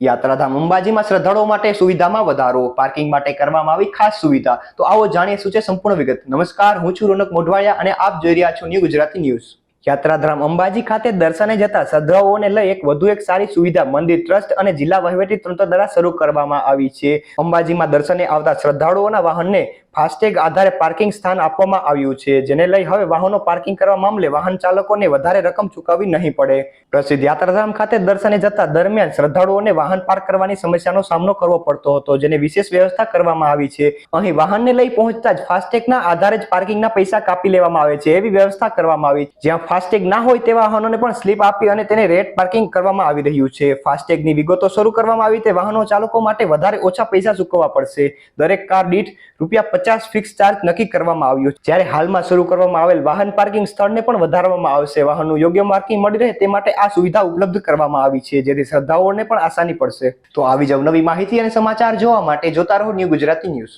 યાત્રાધામ અંબાજીમાં શ્રદ્ધાળુઓ માટે સુવિધામાં વધારો, પાર્કિંગ માટે કરવામાં આવી ખાસ સુવિધા. તો આવો જાણીએ શું છે સંપૂર્ણ વિગત. નમસ્કાર, હું છું રોનક મોઢવાડિયા અને આપ જોઈ રહ્યા છો ન્યૂ ગુજરાતી ન્યૂઝ યાત્રાધામ અંબાજી ખાતે દર્શને જતા શ્રદ્ધાળુઓને લઈ એક વધુ એક સારી સુવિધા મંદિર ટ્રસ્ટ અને જિલ્લા વહીવટી તંત્ર દ્વારા શરૂ કરવામાં આવી છે. અંબાજીમાં દર્શને આવતા શ્રદ્ધાળુઓના વાહનને ફાસ્ટેગ આધારે પાર્કિંગ સ્થાન આપવામાં આવ્યું છે, જેને લઈ હવે વાહનો પાર્કિંગ કરવા મામલે વાહન ચાલકોને વધારે રકમ ચૂકવવી નહીં પડે. પ્રસિદ્ધ યાત્રાધામ ખાતે દર્શને જતા દરમિયાન શ્રદ્ધાળુઓને વાહન પાર્ક કરવાની સમસ્યાનો સામનો કરવો પડતો હતો, જેને વિશેષ વ્યવસ્થા કરવામાં આવી છે. અહીં વાહનને લઈ પહોંચતા જ ફાસ્ટેગના આધારે જ પાર્કિંગના પૈસા કાપી લેવામાં આવે છે, એવી વ્યવસ્થા કરવામાં આવી જ્યાં ફાસ્ટેગ ના હોય તેવા વાહનોને પણ સ્લીપ આપી અને તેને રેટ પાર્કિંગ કરવામાં આવી રહ્યું છે. ફાસ્ટેગની વિગતો શરૂ કરવામાં આવી તે વાહનો ચાલકો માટે વધારે ઓછા પૈસા ચૂકવવા પડશે. દરેક કાર દીઠ રૂપિયા પચાસ ફિક્સ ચાર્જ નક્કી કરવામાં આવ્યો જ્યારે હાલમાં શરૂ કરવામાં આવેલ વાહન પાર્કિંગ સ્થળને પણ વધારવામાં આવશે વાહનનું યોગ્ય માર્કિંગ મળી રહે તે માટે આ સુવિધા ઉપલબ્ધ કરવામાં આવી છે, જેથી શ્રદ્ધાળુઓને પણ આસાની પડશે. તો આવી જ નવી માહિતી અને સમાચાર જોવા માટે જોતા રહો ન્યૂ ગુજરાતી ન્યૂઝ.